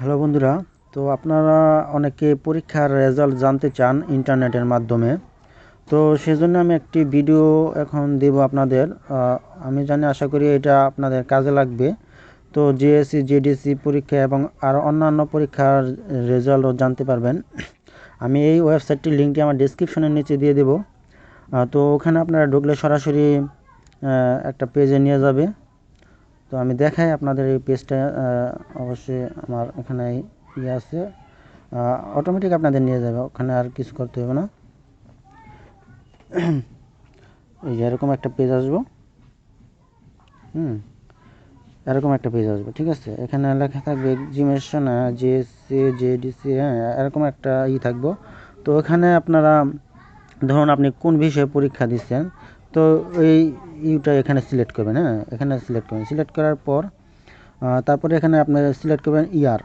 Hello বন্ধুরা, তো আপনারা অনেকে পরীক্ষার রেজাল্ট জানতে চান ইন্টারনেটের মাধ্যমে। তো সেজন্য আমি একটি ভিডিও এখন দেব আপনাদের। আমি জানি, আশা করি এটা আপনাদের কাজে লাগবে। তো জিএসসি জেডিসি পরীক্ষা এবং আর অন্যান্য পরীক্ষার রেজাল্টও জানতে পারবেন। আমি এই ওয়েবসাইটটির লিঙ্কটি আমার ডিসক্রিপশনের নিচে দিয়ে দেব। তো ওখানে আপনারা ঢুকলে সরাসরি একটা পেজে নিয়ে যাবে। তো আমি দেখাই আপনাদের এই পেজটা অবশ্যই আমার এখানে ইয়ে আছে। অটোমেটিক আপনাদের নিয়ে যাবে, ওখানে আর কিছু করতে হবে না। এই যে এরকম একটা পেজ আসব। হুম, এরকম একটা পেজ আসবে, ঠিক আছে? এখানে লেখা থাকবে এক্সিমেশন জেএসসি জেডিসি হ্যাঁ এরকম একটা ই থাকব। তো এখানে আপনারা, ধরুন আপনি কোন বিষয়ে পরীক্ষা দিচ্ছেন তো এই ইউটা এখানে সিলেক্ট করবেন হ্যাঁ? এখানে সিলেক্ট করবেন। সিলেক্ট করার পর তারপরে এখানে আপনি সিলেক্ট করবেন ইয়ার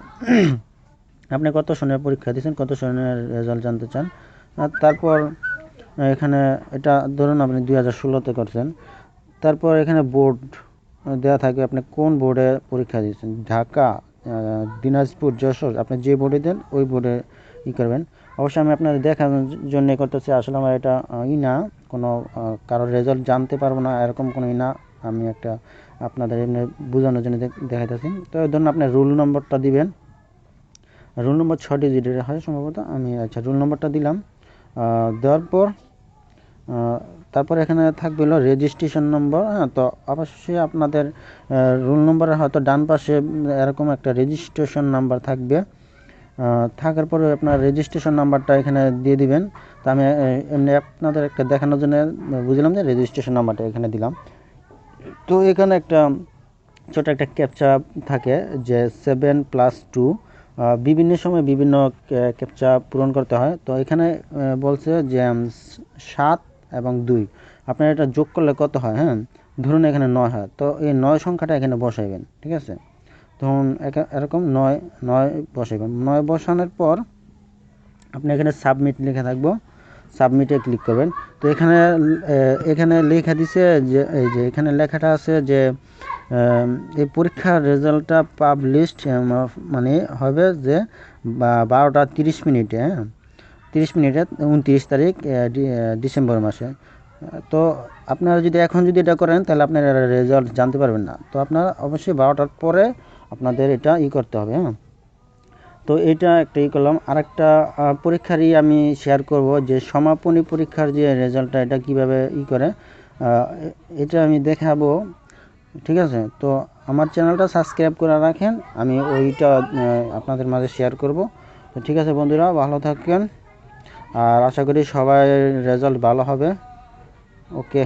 আপনি কত সনের পরীক্ষা দিয়েছেন, কত সনের রেজাল্ট জানতে চান? তারপর এখানে এটা ধরুন আপনি দুই হাজার ষোলোতে করছেন। তারপর এখানে বোর্ড দেওয়া থাকবে আপনি কোন বোর্ডে পরীক্ষা দিয়েছেন? ঢাকা দিনাজপুর, যশোর, আপনি যে বোর্ডে দেন, ওই বোর্ডে ই করবেন। অবশ্যই আমি আপনাদের দেখানোর জন্য করতেছি। আসলে আমার এটা ই না। কোনো কারোর রেজাল্ট জানতে পারব না, এরকম কোনো ই না। আমি একটা আপনাদের এমনি বোঝানোর জন্য দেখাইতেছি। তো ধরুন আপনি রুল নম্বরটা দিবেন। রুল নম্বর ছ ডিজিটের হয় সম্ভবত। আমি আচ্ছা রুল নম্বরটা দিলাম। দেওয়ার পর তারপর এখানে থাকবে হলো রেজিস্ট্রেশন নম্বর হ্যাঁ তো অবশ্যই আপনাদের রুল নম্বরের হয়তো ডান পাশে এরকম একটা রেজিস্ট্রেশন নাম্বার থাকবে। থাকার পরে আপনার রেজিস্ট্রেশন নাম্বারটা এখানে দিয়ে দিবেন। তো আমি এমনি আপনাদের একটা দেখানোর জন্য বুঝলাম যে রেজিস্ট্রেশন নাম্বারটা এখানে দিলাম। তো এখানে একটা ছোট একটা ক্যাপচা থাকে যে সেভেন প্লাস টু বিভিন্ন সময় বিভিন্ন ক্যাপচা পূরণ করতে হয়। তো এখানে বলছে যে সাত এবং দুই। আপনার এটা যোগ করলে কত হয় হ্যাঁ? ধরুন এখানে নয় হয়। তো এই নয় সংখ্যাটা এখানে বসাইবেন, ঠিক আছে? ধরুন এরকম নয় নয় বসাইবেন। নয় বসানোর পর আপনি এখানে সাবমিট লেখা থাকব। সাবমিটে ক্লিক করবেন। তো এখানে এখানে লেখা দিছে যে, এই যে এখানে লেখাটা আছে যে এই পরীক্ষার রেজাল্টটা পাবলিশড মানে হবে যে বারোটা তিরিশ মিনিটে হ্যাঁ? তিরিশ মিনিটে উনত্রিশ তারিখ ডিসেম্বর মাসে। তো আপনারা যদি এখন যদি এটা করেন, তাহলে আপনারা রেজাল্ট জানতে পারবেন না। তো আপনারা অবশ্যই বারোটার পরে আপনাদের এটা ই করতে হবে হ্যাঁ? তো এটা একটা ই করলাম। আরেকটা পরীক্ষারই আমি শেয়ার করব যে সমাপনী পরীক্ষার যে রেজাল্টটা এটা কীভাবে ই করে এটা আমি দেখাবো, ঠিক আছে? তো আমার চ্যানেলটা সাবস্ক্রাইব করে রাখেন, আমি ওইটা আপনাদের মাঝে শেয়ার করব। তো ঠিক আছে বন্ধুরা, ভালো থাকেন আর আশা করি সবাই রেজাল্ট ভালো হবে। ওকে।